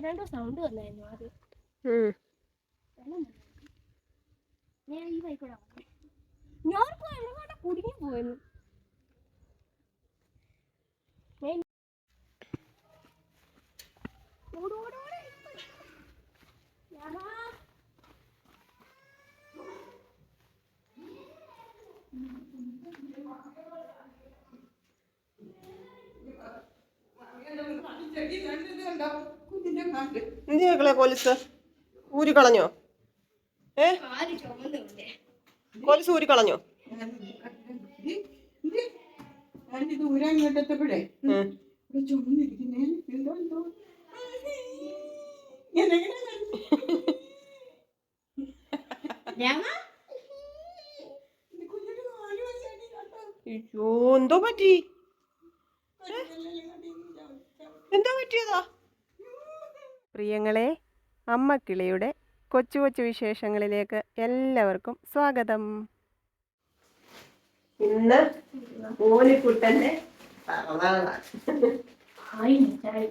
രണ്ടോ സൗണ്ട് വന്നായിരുന്നു ആദ്യം. ഞാൻ ഈ വഴിക്കൂടെ വന്നേ. ഞാൻ എങ്ങോട്ടാ കുടുങ്ങി ഓട്, ഓട്. യാഹാ. എന്ത് പോലീസ് ഊരി കളഞ്ഞോ? ഏ. പോലീസ് ഊരി കളഞ്ഞോ? ഞാനിത് ഊരാൻ കേട്ടപ്പോഴേ ഉം. ഇവിടെ ചുമന്നിരിക്കുന്നേ. എന്തോ എന്തോ. ഞാൻ എങ്ങനെ രമ, കുഞ്ഞിന് നാല് വയസ്സായിട്ട് കണ്ടോ? അയ്യോ എന്തോ പറ്റി? എന്തോ പറ്റിയതാ? പ്രിയങ്ങളെ അമ്മക്കിളിയുടെ കൊച്ചു കൊച്ചു വിശേഷങ്ങളിലേക്ക് എല്ലാവർക്കും സ്വാഗതം. ഇന്ന് ഓലിക്കുട്ടന്റെ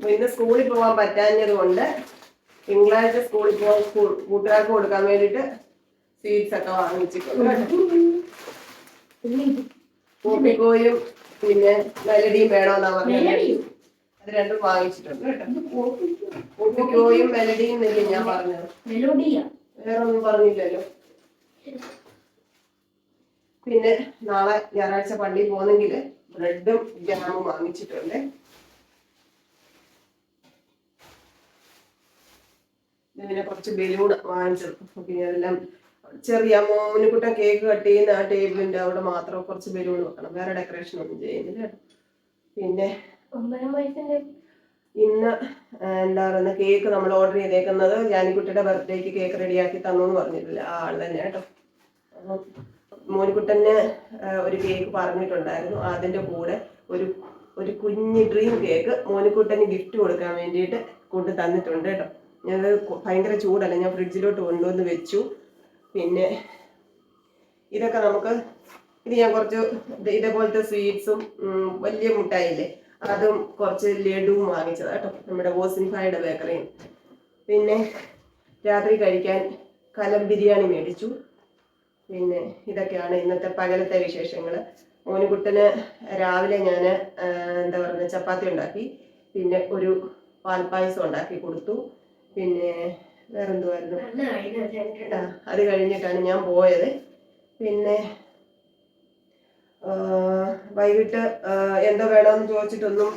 ഇന്ന് സ്കൂളിൽ പോകാൻ പറ്റാഞ്ഞത് കൊണ്ട് തിങ്കളാഴ്ച സ്കൂളിൽ പോകാൻ സ്കൂൾ കൂട്ടുകാർക്ക് കൊടുക്കാൻ വേണ്ടിട്ട് സ്വീറ്റ്സ് ഒക്കെ വാങ്ങിച്ചിട്ടുണ്ട്. കൂട്ടിക്കോയും പിന്നെ മെലഡിയും വേണമെന്നാ പറഞ്ഞത്. മെലഡിയോ? അത് രണ്ടും വാങ്ങിച്ചിട്ടുണ്ട് കേട്ടോ. ഇത് കോപ്പിക്കോ? കൂട്ടിക്കോയും മെലഡിയും എന്നല്ലേ ഞാൻ പറഞ്ഞത്? വേറെ ഒന്നും പറഞ്ഞില്ലല്ലോ. പിന്നെ നാളെ ഞായറാഴ്ച പള്ളിയിൽ പോകുന്നെങ്കിൽ ബ്രെഡും ജാമും വാങ്ങിച്ചിട്ടുണ്ട്. പിന്നെ കുറച്ച് ബലൂൺ വാങ്ങിച്ചത് പിന്നെ അതെല്ലാം ചെറിയ മോനുകുട്ടൻ കേക്ക് കട്ട് ചെയ്യുന്ന ആ ടേബിളിന്റെ അവിടെ മാത്രം കുറച്ച് ബലൂൺ വെക്കണം. വേറെ ഡെക്കറേഷൻ ഒന്നും ചെയ്യുന്നില്ല. പിന്നെ ഒമ്പതാം വയസ്സിന്റെ ഇന്ന് എന്താ പറയുന്ന കേക്ക് നമ്മൾ ഓർഡർ ചെയ്തേക്കുന്നത് ജാനിക്കുട്ടിയുടെ ബർത്ത്ഡേക്ക് കേക്ക് റെഡിയാക്കി തന്നു എന്ന് പറഞ്ഞിട്ടില്ല. ആ ആൾ തന്നെ കേട്ടോ. മോനിക്കുട്ടന് ഒരു കേക്ക് പറഞ്ഞിട്ടുണ്ടായിരുന്നു. അതിന്റെ കൂടെ ഒരു ഒരു കുഞ്ഞ് ഡ്രീം കേക്ക് മോനിക്കുട്ടന് ഗിഫ്റ്റ് കൊടുക്കാൻ വേണ്ടിയിട്ട് കൊണ്ട് തന്നിട്ടുണ്ട് കേട്ടോ. ഞാനത് ഭയങ്കര ചൂടല്ല? ഞാൻ ഫ്രിഡ്ജിലോട്ട് കൊണ്ടുവന്ന് വെച്ചു. പിന്നെ ഇതൊക്കെ നമുക്ക് ഇത് ഞാൻ കുറച്ച് ഇതേപോലത്തെ സ്വീറ്റ്സും വലിയ മുട്ടായില്ലേ? അതും കുറച്ച് ലഡുവും വാങ്ങിച്ചത് കേട്ടോ. നമ്മുടെ ഓസിൻഫായുടെ ബേക്കറിയും പിന്നെ രാത്രി കഴിക്കാൻ കലം ബിരിയാണി മേടിച്ചു. പിന്നെ ഇതൊക്കെയാണ് ഇന്നത്തെ പകലത്തെ വിശേഷങ്ങൾ മോനുകുട്ടന് രാവിലെ ഞാൻ എന്താ പറയുക ചപ്പാത്തി ഉണ്ടാക്കി. പിന്നെ ഒരു പാൽപ്പായസം ഉണ്ടാക്കി കൊടുത്തു. പിന്നെ വേറെന്തുമായിരുന്നു അത് കഴിഞ്ഞിട്ടാണ് ഞാൻ പോയത്. പിന്നെ വൈകിട്ട് എന്താ വേണമെന്ന് ചോദിച്ചിട്ടൊന്നും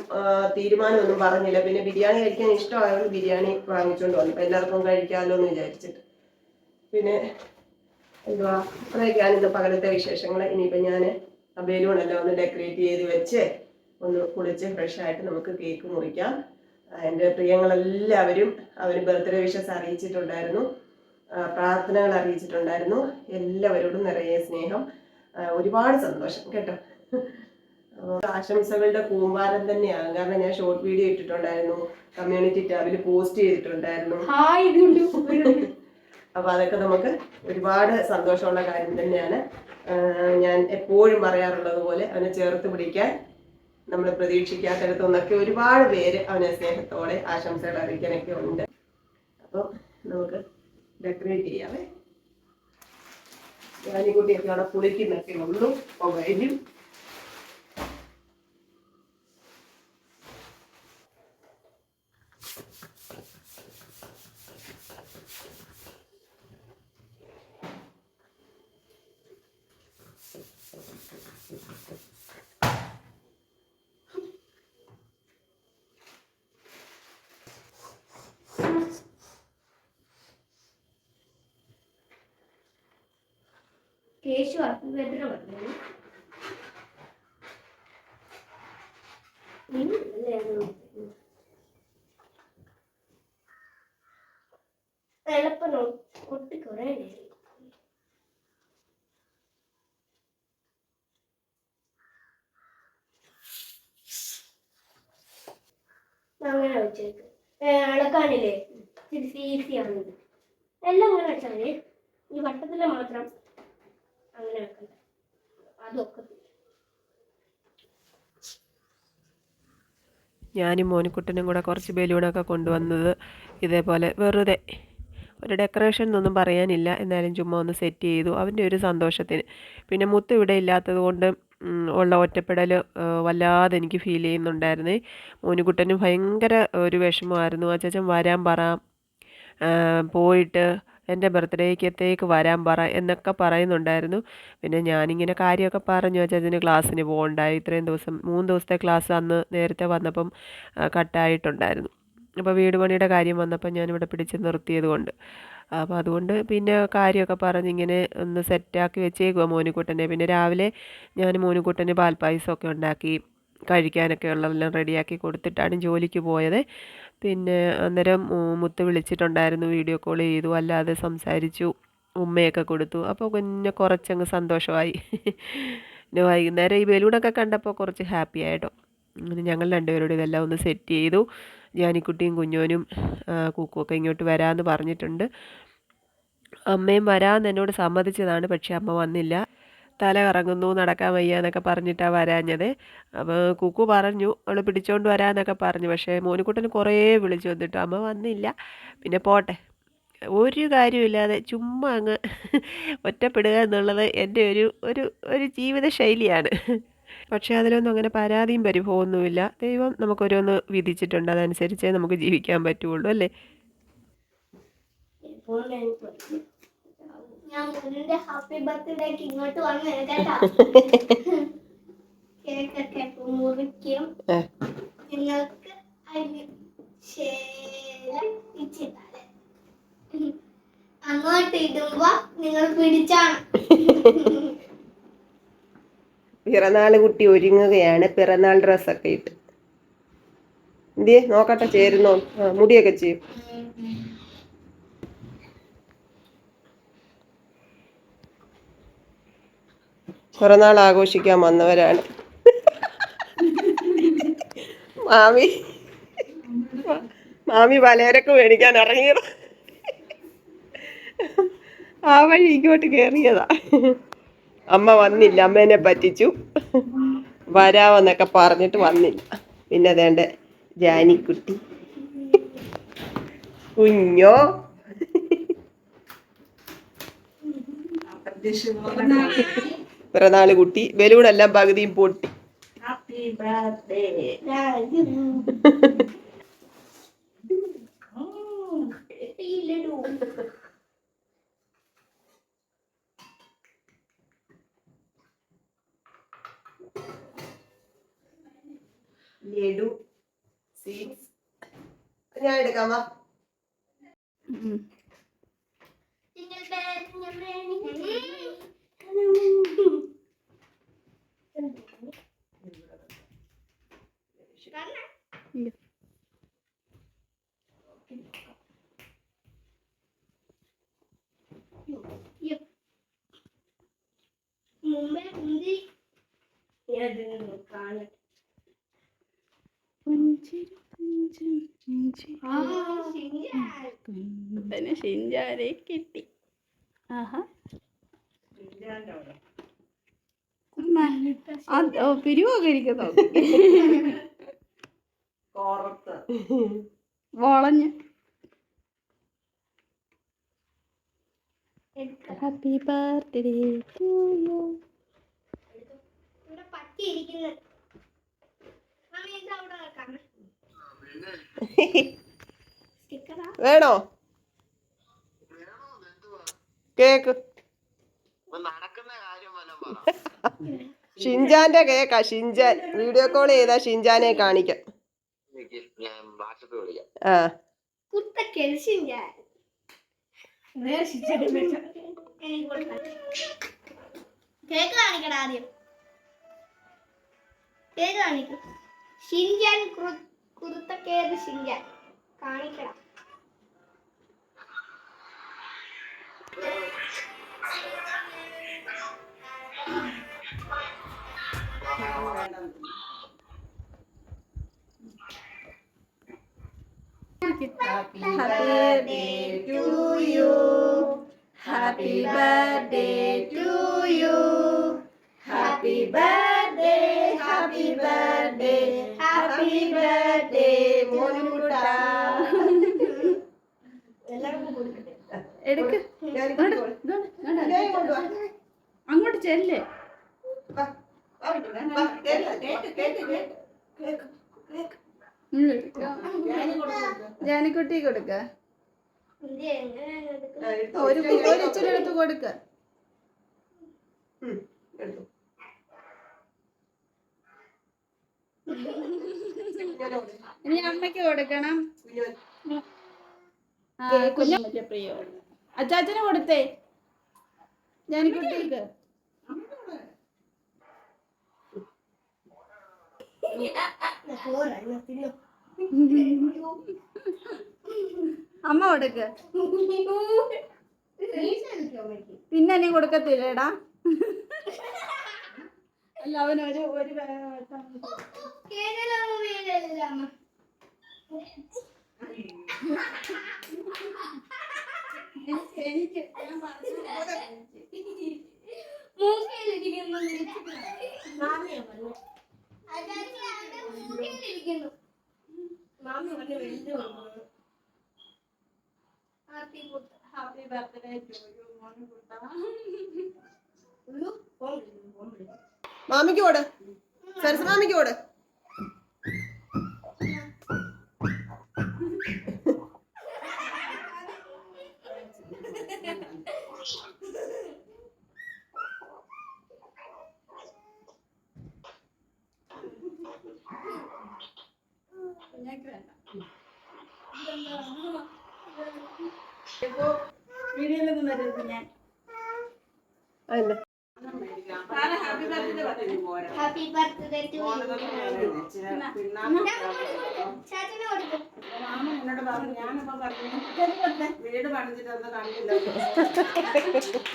തീരുമാനമൊന്നും പറഞ്ഞില്ല. പിന്നെ ബിരിയാണി കഴിക്കാൻ ഇഷ്ടമായതുകൊണ്ട് ബിരിയാണി വാങ്ങിച്ചുകൊണ്ട് വന്നു. അപ്പൊ എല്ലാവർക്കും കഴിക്കാമല്ലോ എന്ന് വിചാരിച്ചിട്ട്. പിന്നെ എന്തുവാ? അത്രയൊക്കെയാണ് ഇന്ന് പകലത്തെ വിശേഷങ്ങൾ ഇനിയിപ്പം ഞാൻ ബലൂണെല്ലാം ഒന്ന് ഡെക്കറേറ്റ് ചെയ്ത് വെച്ച് ഒന്ന് കുളിച്ച് ഫ്രഷ് ആയിട്ട് നമുക്ക് കേക്ക് മുറിക്കാം. എന്റെ പ്രിയങ്ങളെല്ലാവരും അവർ ബർത്ത്ഡേ വിഷസ് അറിയിച്ചിട്ടുണ്ടായിരുന്നു. പ്രാർത്ഥനകൾ അറിയിച്ചിട്ടുണ്ടായിരുന്നു. എല്ലാവരോടും നിറയെ സ്നേഹം. ഒരുപാട് സന്തോഷം കേട്ടോ. ആശംസകളുടെ കൂമ്പാരം തന്നെയാണ്. കാരണം ഞാൻ ഷോർട്ട് വീഡിയോ ഇട്ടിട്ടുണ്ടായിരുന്നു. കമ്മ്യൂണിറ്റി ടാബിൽ പോസ്റ്റ് ചെയ്തിട്ടുണ്ടായിരുന്നു. അപ്പൊ അതൊക്കെ നമുക്ക് ഒരുപാട് സന്തോഷമുള്ള കാര്യം തന്നെയാണ്. ഞാൻ എപ്പോഴും പറയാറുള്ളത് പോലെ അവനെ ചേർത്ത് പിടിക്കാൻ നമ്മൾ പ്രതീക്ഷിക്കാത്തടത്തു നിന്നൊക്കെ ഒരുപാട് പേര് അവനെ സ്നേഹത്തോടെ ആശംസകൾ അറിയിക്കാനൊക്കെ ഉണ്ട്. അപ്പോൾ നമുക്ക് ഡെക്കറേറ്റ് ചെയ്യാവേ. ഞാനിക്കുട്ടിയൊക്കെ അവിടെ കുളിക്കുന്നൊക്കെ ഉള്ളൂ അപ്പോൾ വരും കേശു അസുഖത്തിന് പറഞ്ഞു എളുപ്പം ഒട്ടി കുറേ അങ്ങനെ വെച്ചേക്ക്. ഇളക്കാനില്ലേ തിരിച്ച് ഈസിയാണ് ഇത് എല്ലാം അങ്ങനെ വെച്ചാൽ ഈ വട്ടത്തിൽ മാത്രം അങ്ങനെ വെക്കണ്ട? അതൊക്കെ ഞാനും മോനിക്കുട്ടനും കൂടെ കുറച്ച് ബലൂണൊക്കെ കൊണ്ടുവന്നത് ഇതേപോലെ വെറുതെ. ഒരു ഡെക്കറേഷൻ എന്നൊന്നും പറയാനില്ല. എന്നാലും ചുമ്മാ ഒന്ന് സെറ്റ് ചെയ്തു. അവന്റെ ഒരു സന്തോഷത്തിന്. പിന്നെ മുത്ത് ഇവിടെ ഇല്ലാത്തത് കൊണ്ട് ഉള്ള ഒറ്റപ്പെടൽ വല്ലാതെ എനിക്ക് ഫീൽ ചെയ്യുന്നുണ്ടായിരുന്നേ. മോനിക്കുട്ടനും ഭയങ്കര ഒരു വിഷമമായിരുന്നു. അച്ചാച്ചൻ വരാൻ പറ പോയിട്ട് എന്റെ ബർത്ത്ഡേക്കത്തേക്ക് വരാൻ പറ എന്നൊക്കെ പറയുന്നുണ്ടായിരുന്നു. പിന്നെ ഞാനിങ്ങനെ കാര്യമൊക്കെ പറഞ്ഞു. അച്ചാച്ചന് ക്ലാസ്സിന് പോകണ്ടായി. ഇത്രയും ദിവസം മൂന്ന് ദിവസത്തെ ക്ലാസ് അന്ന് നേരത്തെ വന്നപ്പം കട്ടായിട്ടുണ്ടായിരുന്നു. അപ്പോൾ വീട് പണിയുടെ കാര്യം വന്നപ്പോൾ ഞാനിവിടെ പിടിച്ച് നിർത്തിയത് കൊണ്ട്. അപ്പോൾ അതുകൊണ്ട് പിന്നെ കാര്യമൊക്കെ പറഞ്ഞ് ഇങ്ങനെ ഒന്ന് സെറ്റാക്കി വെച്ചേക്കുക മോനിക്കുട്ടനെ. പിന്നെ രാവിലെ ഞാൻ മോനിക്കുട്ടന് പാൽപ്പായസമൊക്കെ ഉണ്ടാക്കി കഴിക്കാനൊക്കെ ഉള്ളതെല്ലാം റെഡിയാക്കി കൊടുത്തിട്ടാണ് ജോലിക്ക് പോയത്. പിന്നെ അന്നേരം മുത്ത് വിളിച്ചിട്ടുണ്ടായിരുന്നു വീഡിയോ കോൾ ചെയ്തു അല്ലാതെ സംസാരിച്ചു ഉമ്മയൊക്കെ കൊടുത്തു. അപ്പോൾ പിന്നെ കുറച്ചങ്ങ് സന്തോഷമായി. പിന്നെ വൈകുന്നേരം ഈ ബലൂണൊക്കെ കണ്ടപ്പോൾ കുറച്ച് ഹാപ്പി ആയിട്ടോ. അങ്ങനെ ഞങ്ങൾ രണ്ടുപേരോട് ഇതെല്ലാം ഒന്ന് സെറ്റ് ചെയ്തു. ജാനിക്കുട്ടിയും കുഞ്ഞോനും കുക്കുമൊക്കെ ഇങ്ങോട്ട് വരാമെന്ന് പറഞ്ഞിട്ടുണ്ട്. അമ്മയും വരാമെന്ന് എന്നോട് സമ്മതിച്ചതാണ് പക്ഷേ അമ്മ വന്നില്ല. തല കറങ്ങുന്നു നടക്കാൻ വയ്യ എന്നൊക്കെ പറഞ്ഞിട്ടാണ് വരാഞ്ഞത്. അപ്പോൾ കുക്കു പറഞ്ഞു അവൾ പിടിച്ചോണ്ട് വരാമെന്നൊക്കെ പറഞ്ഞു. പക്ഷേ മോനിക്കുട്ടന് കുറേ വിളിച്ചു വന്നിട്ട് അമ്മ വന്നില്ല പിന്നെ പോട്ടെ. ഒരു കാര്യമില്ലാതെ ചുമ്മാ അങ്ങ് ഒറ്റപ്പെടുക എന്നുള്ളത് എന്റെ ഒരു ഒരു ഒരു ജീവിത ശൈലിയാണ്. പക്ഷേ അതിലൊന്നും അങ്ങനെ പരാതിയും പരിഭവമൊന്നുമില്ല. ദൈവം നമുക്കൊരോന്ന് വിധിച്ചിട്ടുണ്ട്. അതനുസരിച്ചേ നമുക്ക് ജീവിക്കാൻ പറ്റുള്ളൂ അല്ലേ. ഞാൻ മുന്നിന്റെ ഹാപ്പി ബർത്ത്ഡേക്ക് ഇങ്ങോട്ട് വന്നു കേട്ടാ കേക്കൊക്കെ ഇപ്പൊ മുറിക്കും. നിങ്ങൾക്ക് അതിന് ശേലം ഇച്ചിട്ടാൽ. അങ്ങോട്ട് ഇടുമ്പോ നിങ്ങൾ പിടിച്ചാണ്. പിറന്നാൾ കുട്ടി ഒരുങ്ങുകയാണ്. പിറന്നാൾ ഡ്രസ്സൊക്കെ ഇട്ട്. എന്തിയെ? നോക്കട്ടെ ചേരുന്നോ? ആ മുടിയൊക്കെ ചെയ്യും. പിറന്നാൾ ആഘോഷിക്കാൻ വന്നവരാണ്. മാമി. മാമി പലചരക്ക് മേടിക്കാൻ ഇറങ്ങിയത്. ആ വഴി ഇങ്ങോട്ട് കയറിയതാ അമ്മ വന്നില്ല അമ്മേനെ പറ്റിച്ചു. വരാമെന്നൊക്കെ പറഞ്ഞിട്ട് വന്നില്ല. പിന്നെ അതേണ്ട ജാനിക്കുട്ടി. കുഞ്ഞോ? പിറന്നാൾ കുട്ടി ബലൂണെല്ലാം പകുതിയും പൊട്ടി. ലഡു. സ്വീറ്റ്സ്. ഞാൻ എടുക്കാമോ മുമ്പേ മുന്തി ഞാൻ കാണട്ടെ പുഞ്ചിരി പുഞ്ചിരി പുഞ്ചിരി ആ ശരിയാ ഷിഞ്ചാരെ കിട്ടി. ആഹാ. പിരിവൊക്കെ ഇരിക്കുന്നു. വളഞ്ഞ് ഹാപ്പി ബർത്ത്ഡേ ടു യു വേണോ? കേക്ക്. ഷിൻജാന്റെ കേക്കാ ഷിൻജാൻ. വീഡിയോ കോൾ ചെയ്താ ഷിൻജാനെ കാണിക്കാം. ആ. കേക്ക് കാണിക്കടാ ആദ്യം. കേക്ക് കാണിക്കും. ഷിൻജാൻ കുറുത്ത കുരുത്തക്കേട് ഷിൻജാൻ. കാണിക്കടാ Happy birthday to you. Happy birthday to you. Happy birthday, happy birthday happy birthday, മോനുകുട്ട എല്ലാവർക്കും കൊടുക്കട്ടെ എടുക്ക് അങ്ങോട്ട് ചെല്ലേ. ജാനിക്കുട്ടി കൊടുക്ക. ഒരു ഇച്ചിരി എടുത്ത് കൊടുക്ക. ഇനി അമ്മയ്ക്ക് കൊടുക്കണം. കുഞ്ഞോനെ. ആ, കുഞ്ഞമ്മയ്ക്ക് പ്രിയോ. അച്ചാച്ചന് കൊടുത്തേ. ഞാൻ കുട്ടികൾക്ക് അമ്മ കൊടുക്ക്. പിന്നെ നീ കൊടുക്കത്തില്ലേടാ? അല്ല അവൻ ഒരു ഒരു എനിക്ക് മൂക്കിലിരിക്കുന്നു മാമിയാ മാമി ഹാപ്പി ബർത്ത്ഡേ. മാമിക്ക് ഓട്. സരസ മാമിക്ക് കൊടു കുഞ്ഞാക്ക് വേണ്ട ഇപ്പോ വീഡിയോയിലൊന്നും വരരുത് ഞാൻ അതിന്റെ ഹാപ്പി ബർത്ത്ഡേ പറഞ്ഞു ഹാപ്പി ബർത്ത്ഡേ ടു ചാച്ചന് കൊടുക്കും. മാമ എന്നോട് പറഞ്ഞു ഞാനിപ്പോ പറഞ്ഞു വീട് പണിഞ്ഞിട്ട് ഒന്ന് കണ്ടില്ല?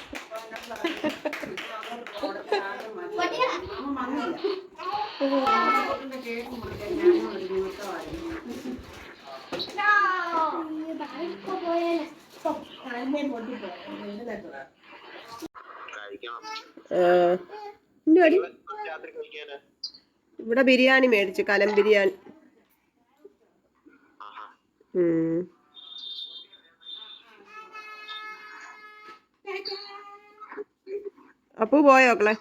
മാമ വന്നില്ല. കേക്ക് മുറിക്കാൻ ഞാനും ഒരു നിമിത്തമായിരുന്നു ഇവിടെ ബിരിയാണി മേടിച്ചു കലം ബിരിയാണി. അപ്പു പോയോ മക്കളെ?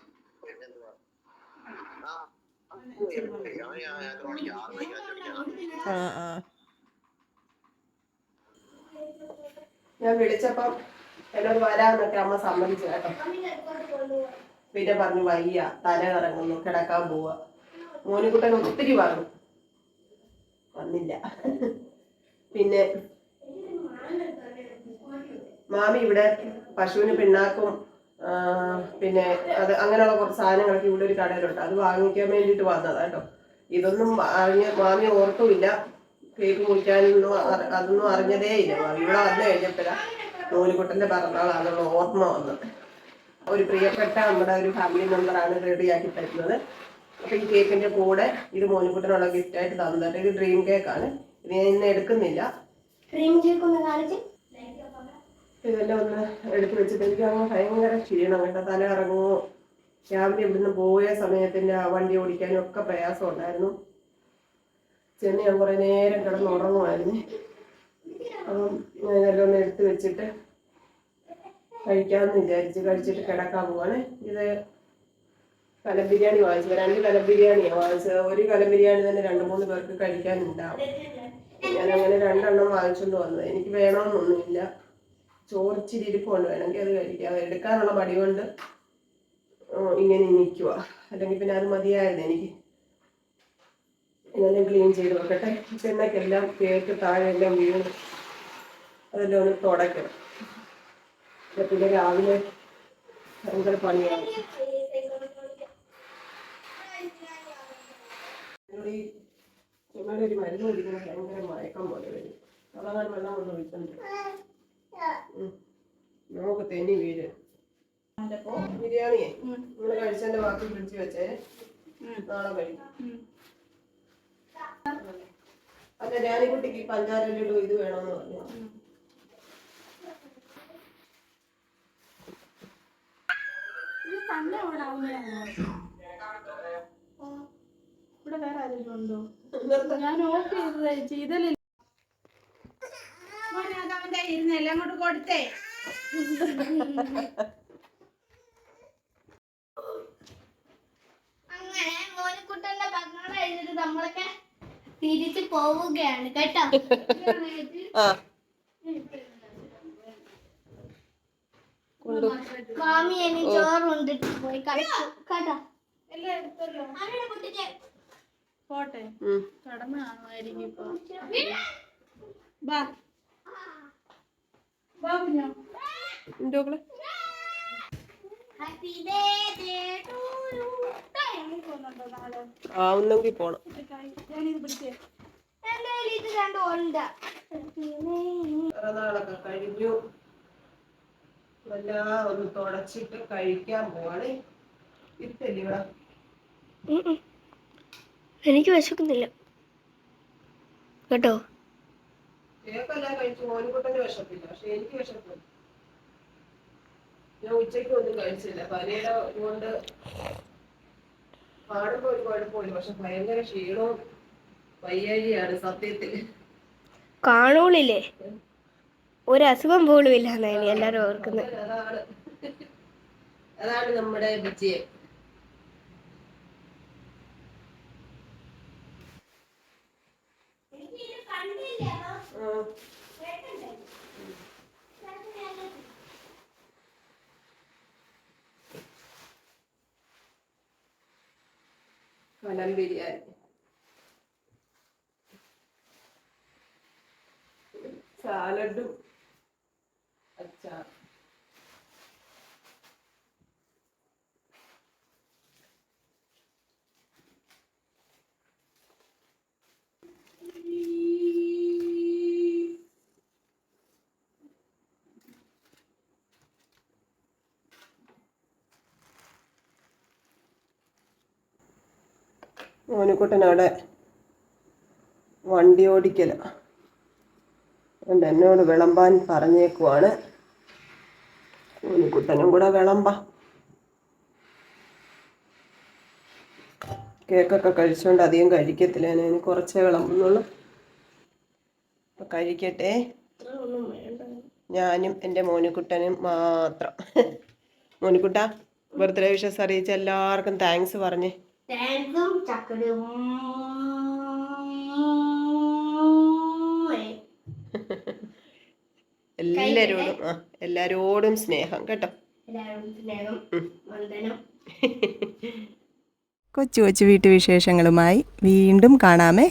ആ ആ ആ ഞാൻ വിളിച്ചപ്പം എന്നോട് വരാന്നൊക്കെ അമ്മ സമ്മതിച്ചു കേട്ടോ. പിന്നെ പറഞ്ഞു വയ്യ തല കറങ്ങുന്നു കിടക്കാൻ പോവുക മോനുകുട്ടൻ ഒത്തിരി വന്നു വന്നില്ല. പിന്നെ മാമി ഇവിടെ പശുവിന് പിണ്ണാക്കും പിന്നെ അത് അങ്ങനെയുള്ള കുറച്ച് സാധനങ്ങളൊക്കെ ഇവിടെ ഒരു കടയിലുണ്ട്. അത് വാങ്ങിക്കാൻ വേണ്ടിയിട്ട് വന്നതാ കേട്ടോ. ഇതൊന്നും മാമി ഓർത്തുമില്ല. കേക്ക് മുറിക്കാനൊന്നും അറി- അതൊന്നും അറിഞ്ഞതേ ഇല്ല. ഇവിടെ വന്നു കഴിഞ്ഞപ്പോഴാണ് നൂലിക്കുട്ടന്റെ പിറന്നാളാണെന്നുള്ള ഓർമ്മ വന്നത്. ഒരു പ്രിയപ്പെട്ട നമ്മുടെ ഒരു ഫാമിലി മെമ്പറാണ് റെഡിയാക്കി തരുന്നത്. അപ്പൊ ഈ കേക്കിന്റെ കൂടെ ഇത് മോനിക്കുട്ടനുള്ള ഗിഫ്റ്റ് ആയിട്ട് തന്നിട്ട് ഇത് ഡ്രീം കേക്കാണ് ഇത് ഞാൻ ഇന്ന് എടുക്കുന്നില്ല. ഇതെല്ലാം ഒന്ന് എടുത്തു വെച്ചിട്ട് എനിക്ക് അങ്ങ് ഭയങ്കര ക്ഷീണം കേട്ടോ. തല ഇറങ്ങുമോ രാവിലെ ഇവിടുന്ന് പോയ സമയത്തിന്റെ ആ വണ്ടി ഓടിക്കാനും ഒക്കെ പ്രയാസം ഉണ്ടായിരുന്നു ചെന്ന് ഞാൻ കുറെ നേരം കിടന്ന് ഉറങ്ങുമായിരുന്നു. അപ്പം ഞാൻ ഒന്ന് എടുത്തു വെച്ചിട്ട് കഴിക്കാമെന്ന് വിചാരിച്ച് കഴിച്ചിട്ട് കിടക്കാൻ പോവാണ്. ഇത് കല ബിരിയാണി വാങ്ങിച്ചത് രണ്ട് കല ബിരിയാണിയാണ് വാങ്ങിച്ചത്. ഒരു കല ബിരിയാണി തന്നെ രണ്ട് മൂന്ന് പേർക്ക് കഴിക്കാനുണ്ടാവും. ഞാനങ്ങനെ രണ്ടെണ്ണം വാങ്ങിച്ചുകൊണ്ട് വന്നത്. എനിക്ക് വേണമെന്നൊന്നുമില്ല. ചോറിച്ചിരി ഇരിപ്പുണ്ട്. വേണമെങ്കിൽ അത് കഴിക്കാം. എടുക്കാനുള്ള മടി കൊണ്ട് ഇങ്ങനെ നിൽക്കുക അല്ലെങ്കിൽ പിന്നെ അത് മതിയായിരുന്നു എനിക്ക്. ഇതെല്ലാം ക്ലീൻ ചെയ്ത് വെക്കട്ടെ. ചെന്നൊക്കെല്ലാം കേക്ക് താഴെ എല്ലാം വീണ് അതെല്ലാം ഒന്ന് തുടയ്ക്കണം. പിന്നെ രാവിലെ ഭയങ്കര പണിയാണ്. ഈ ഒരു മരുന്ന് കുടിക്കുന്ന ഭയങ്കര മയക്കം പോലെ വരും. അതാണ് വെള്ളം കൊണ്ട് ഒഴിക്കുന്നത്. നമുക്ക് തെന്നി വീട് ബിരിയാണിയെ? നിങ്ങൾ കഴിച്ചതിന്റെ ബാക്കി ഫ്രിഡ്ജ് വെച്ചേ. നാളെ കഴിക്കും. അല്ല രാണിക്കുട്ടിക്ക് ലഡു ഇത് വേണമെന്ന് പറഞ്ഞു. ഇവിടെ വേറെ ആരെങ്കിലും ഉണ്ടോ? ഞാൻ ഓഫ് ചെയ്തത് ചെയ്തല്ലേ അവന്റെ ഇരുന്നല്ലേ കൊടുത്തേ. അങ്ങനെ മോനിക്കുട്ടന്റെ പിറന്നാൾ എഴുതിട്ട് നമ്മളൊക്കെ തിരിച്ചു പോവുകയാണ് കേട്ടോ? മാമി പോയി കേട്ടോ? പോട്ടെ. കടന്നു കാണുമായിരിക്കും ഇപ്പൊ. ഹാപ്പി ബർത്ത്ഡേ ടു യു പോകുന്നുണ്ടോ ഒന്നെങ്കിൽ പോണം. പിറന്നാളൊക്കെ കഴിഞ്ഞു. എല്ലാം ഒന്ന് തുടച്ചിട്ട് കഴിക്കാൻ പോവാണ്. ഇരുത്തല്ലേ ഇവിടെ? എനിക്ക് വിശക്കുന്നില്ല. കേട്ടോ? കേക്കെല്ലാം കഴിച്ചു. മോനുകുട്ടന് വിശപ്പില്ല. പക്ഷെ എനിക്ക് വിശപ്പില്ല ഞാൻ ഉച്ചയ്ക്ക് ഒന്നും കഴിച്ചില്ല. പനിയുടെ കൊണ്ട് പാടുമ്പോ ഒരു കുഴപ്പമില്ല പക്ഷെ ഭയങ്കര ക്ഷീണവും വയ്യാഴിയാണ് സത്യത്തിൽ. കാണൂളില്ലേ? ഒരു അസുഖം പോലും ഇല്ല എന്നാണ് എല്ലാരും ഓർക്കുന്നത് അതാണ്. നമ്മുടെ വിജയം. ആ. കലം ബിരിയാണി. സാലഡും അച്ചാർ മോനുക്കുട്ടനവിടെ വണ്ടി ഓടിക്കല. അതുകൊണ്ട് എന്നോട് വിളമ്പാൻ പറഞ്ഞേക്കുവാണ്. മോനിക്കുട്ടനും കൂടെ വിളമ്പ. കേക്കൊക്കെ കഴിച്ചുകൊണ്ട് അധികം കഴിക്കത്തില്ല. ഞാൻ അതിന് കുറച്ചേ വിളമ്പുന്നുള്ളൂ. അപ്പൊ കഴിക്കട്ടെ. ഞാനും എന്റെ മോനിക്കുട്ടനും മാത്രം. മോനിക്കുട്ട ബർത്ത്ഡേ വിഷസ് അറിയിച്ച എല്ലാവർക്കും താങ്ക്സ് പറഞ്ഞേ. താങ്ക്സും ചക്കരും എല്ലാരോടും ആ എല്ലാരോടും സ്നേഹം കേട്ടോ. എല്ലാവരും സ്നേഹം വന്ദനം. കൊച്ചു കൊച്ചു വീട്ടുവിശേഷങ്ങളുമായി വീണ്ടും കാണാമേ.